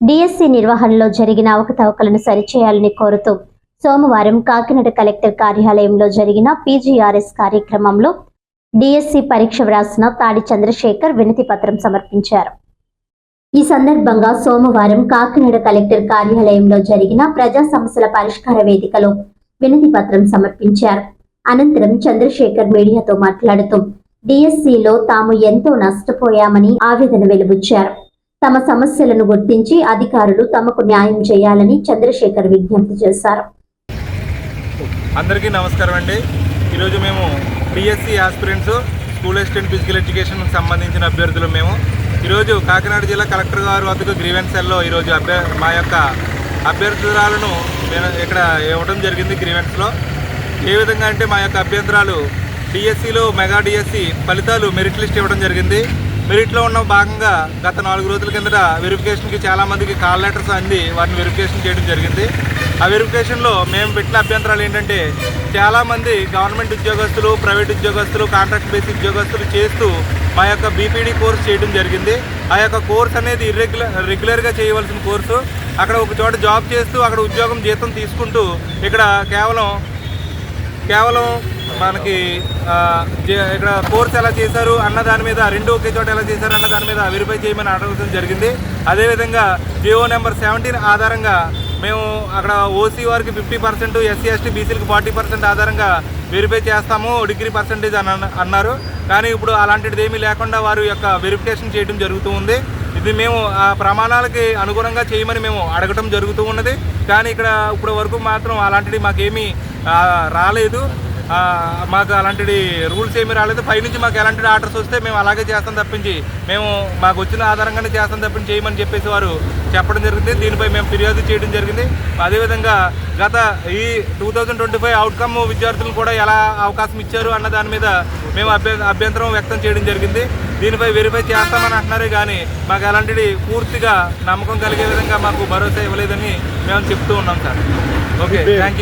DSC నిర్వహణలో జరిగిన అవకతవకలను సరిచేయాలని కోరుతూ సోమవారం కాకినాడ కలెక్టర్ కార్యాలయంలో జరిగిన పీజీఆర్ఎస్ కార్యక్రమంలో డిఎస్సి పరీక్ష వ్రాసిన తాడి చంద్రశేఖర్ వినతి పత్రం సమర్పించారు. ఈ సందర్భంగా సోమవారం కాకినాడ కలెక్టర్ కార్యాలయంలో జరిగిన ప్రజా సమస్యల పరిష్కార వేదికలో వినతి పత్రం సమర్పించారు. అనంతరం చంద్రశేఖర్ మీడియాతో మాట్లాడుతూ డిఎస్సిలో తాము ఎంతో నష్టపోయామని ఆవేదన వెలుబుచ్చారు తమ సమస్యలను గుర్తించి అధికారులు తమకు న్యాయం చేయాలని చంద్రశేఖర్ విజ్ఞప్తి చేశారు. అందరికీ నమస్కారం అండి. ఈరోజు మేము BSc aspirants school assistant physical ఎడ్యుకేషన్కి సంబంధించిన అభ్యర్థులు మేము. ఈరోజు కాకినాడ జిల్లా కలెక్టర్ గారు వద్దకు గ్రీవెన్స్ సెల్లో ఈరోజు అభ్య మా యొక్క అభ్యర్థురాలను ఇక్కడ ఇవ్వడం జరిగింది గ్రీవెన్స్లో ఏ విధంగా అంటే మా యొక్క అభ్యంతరాలు డిఎస్సిలో మెగా డిఎస్సి ఫలితాలు మెరిట్ లిస్ట్ ఇవ్వడం జరిగింది. మెరిట్లో ఉన్న భాగంగా గత నాలుగు రోజుల కిందట వెరిఫికేషన్కి చాలామందికి కాల్ లెటర్స్ అంది. వాటిని వెరిఫికేషన్ చేయడం జరిగింది. ఆ వెరిఫికేషన్లో మేము పెట్టిన అభ్యంతరాలు ఏంటంటే చాలామంది గవర్నమెంట్ ఉద్యోగస్తులు ప్రైవేట్ ఉద్యోగస్తులు కాంట్రాక్ట్ బేస్ ఉద్యోగస్తులు చేస్తూ మా యొక్క బీపీడీ కోర్స్ చేయడం జరిగింది. ఆ యొక్క కోర్స్ అనేది ఇర్రెగ్యులర్ రెగ్యులర్గా చేయవలసిన కోర్సు. అక్కడ ఒక చోట జాబ్ చేస్తూ అక్కడ ఉద్యోగం జీతం తీసుకుంటూ ఇక్కడ కేవలం కేవలం మనకి ఇక్కడ కోర్స్ ఎలా చేశారు అన్న దాని మీద రెండు ఒకే చోట ఎలా చేశారు అన్న దాని మీద వెరిఫై చేయమని అడగడం జరిగింది. అదేవిధంగా జియో నెంబర్ సెవెంటీన్ ఆధారంగా మేము అక్కడ ఓసీ వారికి ఫిఫ్టీ పర్సెంట్ ఎస్సీ ఎస్టీ బీసీలకు ఫార్టీ పర్సెంట్ ఆధారంగా వెరిఫై చేస్తాము డిగ్రీ పర్సెంటేజ్ అని అన్నారు. కానీ ఇప్పుడు అలాంటిది ఏమీ లేకుండా వారి యొక్క వెరిఫికేషన్ చేయడం జరుగుతూ ఉంది. ఇది మేము ఆ ప్రమాణాలకి అనుగుణంగా చేయమని మేము అడగటం జరుగుతూ ఉన్నది. కానీ ఇక్కడ ఇప్పుడు వరకు మాత్రం అలాంటిది మాకేమీ రాలేదు. మాకు అలాంటి రూల్స్ ఏమీ రాలేదు. పైనుంచి మాకు ఎలాంటి ఆర్డర్స్ వస్తే మేము అలాగే చేస్తాం తప్పించి మేము మాకు వచ్చిన ఆధారంగానే చేస్తాం తప్పించి చేయమని చెప్పేసి వారు చెప్పడం జరిగింది. దీనిపై మేము ఫిర్యాదు చేయడం జరిగింది. అదేవిధంగా గత ఈ two thousand twenty five outcome విద్యార్థులు కూడా ఎలా అవకాశం ఇచ్చారు అన్న దాని మీద మేము అభ్య అభ్యంతరం వ్యక్తం చేయడం జరిగింది. దీనిపై వెరిఫై చేస్తామని అంటున్నారే కానీ మాకు అలాంటిది పూర్తిగా నమ్మకం కలిగే విధంగా మాకు భరోసా ఇవ్వలేదని మేము చెప్తూ ఉన్నాం సార్. Okay thank you